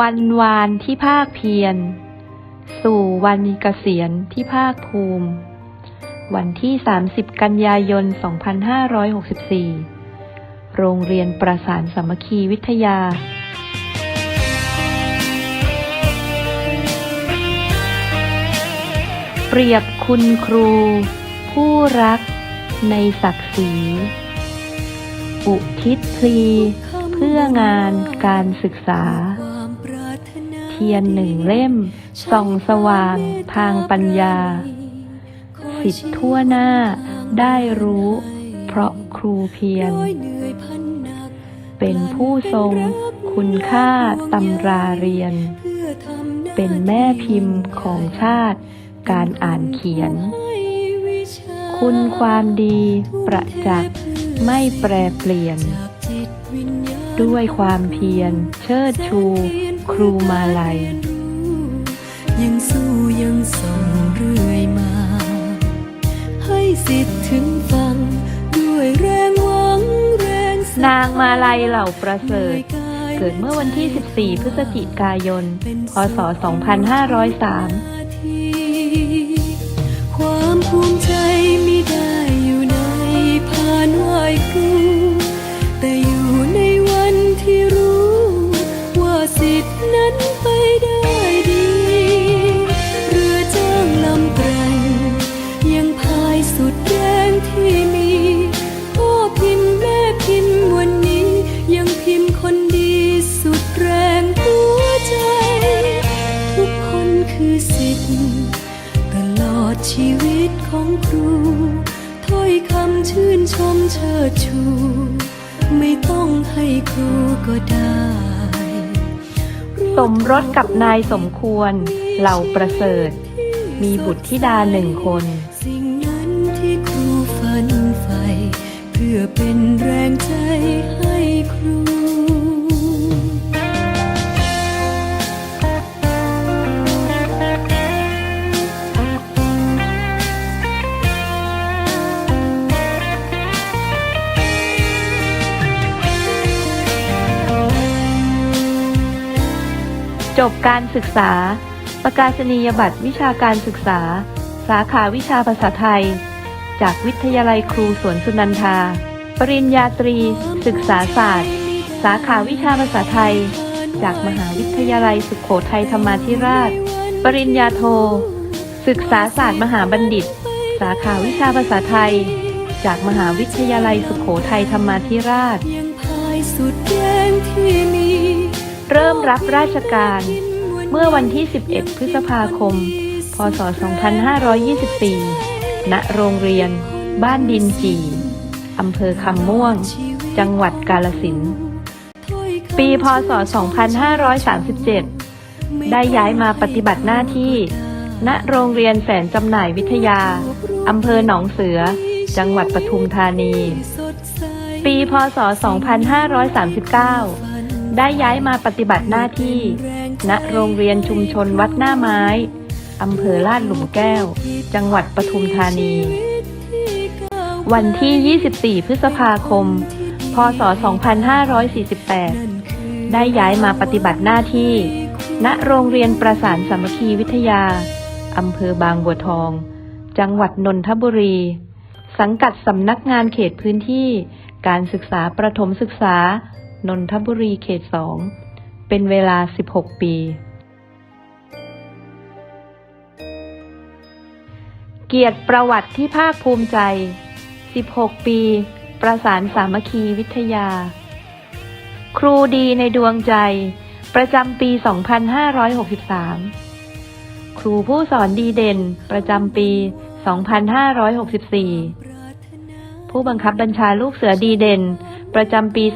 วันวานที่ภาคเพียร สู่วันเกษียณที่ภาคภูมิ วันที่ 30 กันยายน 2564 โรงเรียนประสานสามัคคีวิทยาเปรียบคุณครู ผู้รักในศักดิ์ศรี อุทิศพลี เพื่องานการศึกษา ทียนหนึ่งเล่ม ส่องสว่างทางปัญญา สิทธิ์ทั่วหน้าได้รู้ เพราะครูเพียรเป็นผู้ทรงคุณค่าตำราเรียน เป็นแม่พิมพ์ของชาติการอ่านเขียน คุณความดีประจักษ์ไม่แปรเปลี่ยน ด้วยความเพียร เชิดชู ครูมาลัย ยังสู้ยังส่งเรื่อยมา ให้สิทธิ์ถึงฟัง ด้วยแรงหวังแรงศรัทธนางมาลัยเหล่าประเสริฐ เกิดเมื่อวันที่ 14 พฤศจิกายน พศ 2503 สมรสกับนายสมควร เหล่าประเสริฐ มีบุตรธิดาหนึ่งคน สิ่งนั้นที่ครูฝันใฝ่เพื่อเป็นแรงใจใบการศึกษา ประกาศนียบัตรวิชาการศึกษา สาขาวิชาภาษาไทย จากวิทยาลัยครูสวนสุนันทา ปริญญาตรี ศึกษาศาสตร์ สาขาวิชาภาษาไทย จากมหาวิทยาลัยสุขโขทัยธรรมาธิราช ปริญญาโท ศึกษาศาสตร์มหาบัณฑิต สาขาวิชาภาษาไทย จากมหาวิทยาลัยสุขโขทัยธรรมาธิราช เริ่มรับราชการ เมื่อวันที่ 11 พฤษภาคม พศ 2524 ณ โรงเรียน บ้านดินจีอำเภอคำม่วง จังหวัดกาลสิน ปี พศ 2537 ได้ย้ายมาปฏิบัติหน้าที่ ณ โรงเรียนแสนจำหน่ายวิทยา อำเภอหนองเสือ จังหวัดปทุมธานี ปี พศ 2539 ได้ย้ายมาปฏิบัติหน้าที่ ณ โรงเรียนชุมชนวัดหน้าไม้ อำเภอลาดหลุมแก้ว จังหวัดปทุมธานี วันที่ 24 พฤษภาคม พศ 2548 ได้ย้ายมาปฏิบัติหน้าที่ ณ โรงเรียนประสานสามัคคีวิทยา อำเภอบางบัวทอง จังหวัดนนทบุรี สังกัดสำนักงานเขตพื้นที่ การศึกษาประถมศึกษา นนทบุรีเขต2เป็นเวลา 16 ปี เกียรติประวัติที่ภาคภูมิใจ 16 ปี ประสานสามัคคีวิทยา ครูดีในดวงใจ ประจำปี 2563 ครูผู้สอนดีเด่น ประจำปี 2564 ผู้บังคับบัญชาลูกเสือดีเด่น ประจำปี 2564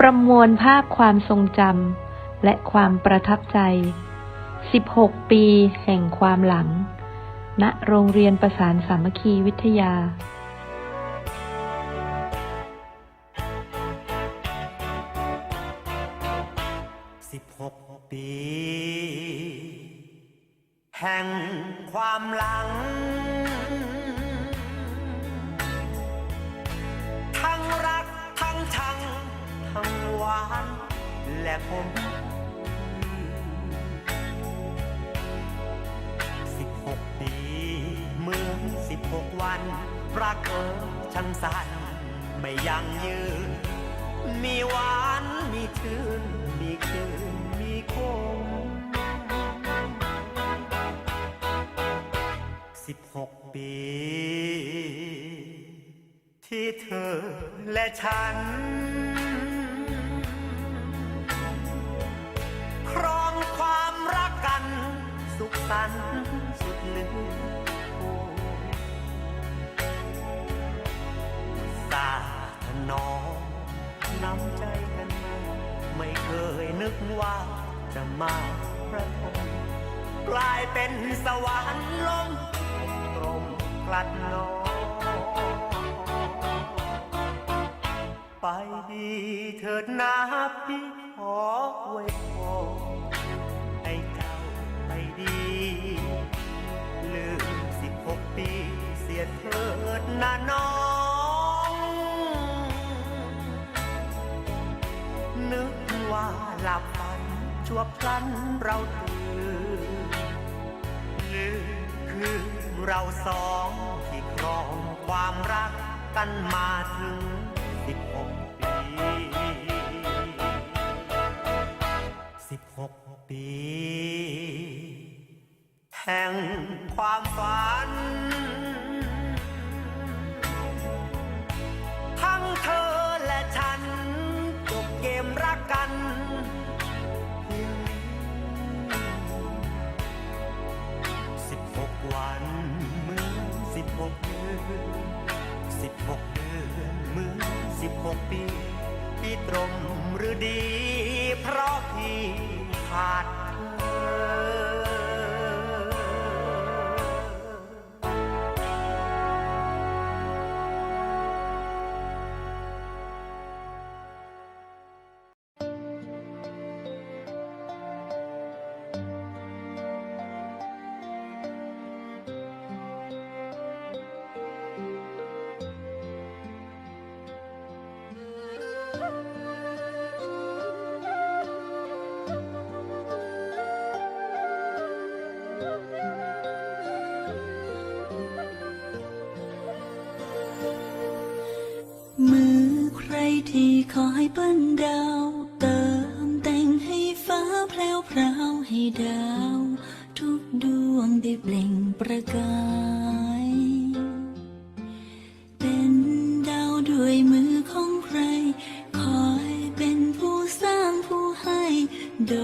ประมวลภาพความทรงจำและความประทับใจ 16 ปีแห่งความหลัง ณ โรงเรียนประสานสามัคคีวิทยาัง ทั้งรักทั้งชัง ทั้งหวานและผม สิบหกปีเหมือนสิบหกวัน รักเออช่างสั้นไม่ยั่งยืน มีหวาน มีชื่น มีคืน มีโค สิบหกปี ที่เธอและฉัน ครองความรักกัน สุขสันต์สุดลึกโอ้สาธนองน้ำใจกันมาไม่เคยนึกว่าจะมาประทมกลายเป็นสวรรค์ กลัดนองไปดีเถิดนาพี่ขอไว้พอให้เจ้าไปดี ลืมสิบหกปีเสียเถิดนาน้อง นึกว่าหลับฝันชั่วพลันเราตื่นลืมคือ เราสองที่ครองความรักกันมาถึงสิบหกปีสิบหกปี แห่งความฝัน ทั้งเธอและฉันจบเกมรักกันเพียงสิบหกวัน สิบหกเดือนเหมือนสิบหกปีพี่ตรงหรือดี เพราะพี่ขาดเธอ ได้เปล่งประกาย เป็นดาวด้วยมือของใคร คอยเป็นผู้สร้างผู้ให้โด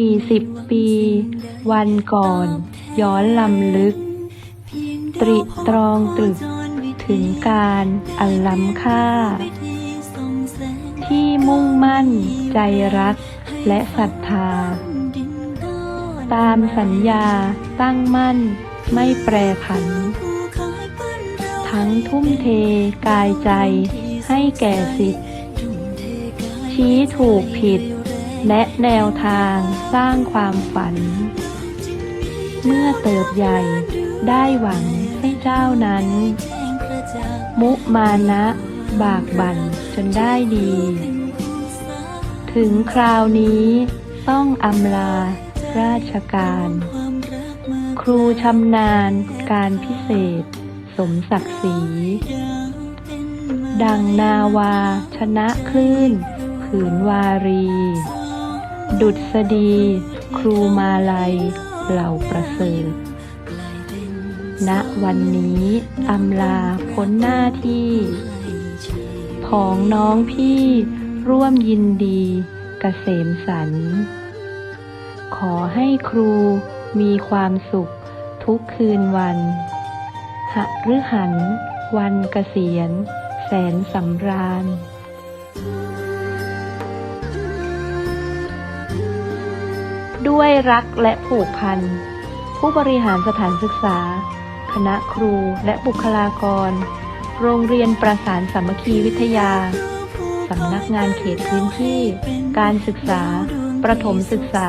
ย40 ปี วันก่อน ย้อนลำลึก ตริตรองตรึก ถึงการอันล้ำค่า ที่มุ่งมั่นใจรักและศรัทธา ตามสัญญาตั้งมั่น ไม่แปรผัน ทั้งทุ่มเทกายใจให้แก่สิทธิ์ชี้ถูกผิดแนะแนวทางสร้างความฝัน เมื่อเติบใหญ่ได้หวังให้เจ้านั้น มุมานะบากบั่นจนได้ดี ถึงคราวนี้ต้องอำลา ราชการ ครูชำนาญการพิเศษ สมศักดิ์ศรี ดังนาวา ชนะคลื่นผืนวารี ดุษฎี ครูมาลัย เหล่าประเสริฐณวันนี้อำลาพ้นหน้าที่ ของน้องพี่ร่วมยินดีกเกษมสันต์ ขอให้ครูมีความสุขทุกคืนวันหฤหัน วันเกษียณ แสนสำราญด้วยรักและผูกพัน ผู้บริหารสถานศึกษา คณะครูและบุคลากร โรงเรียนประสานสามัคคีวิทยา สำนักงานเขตพื้นที่ การศึกษา ประถมศึกษา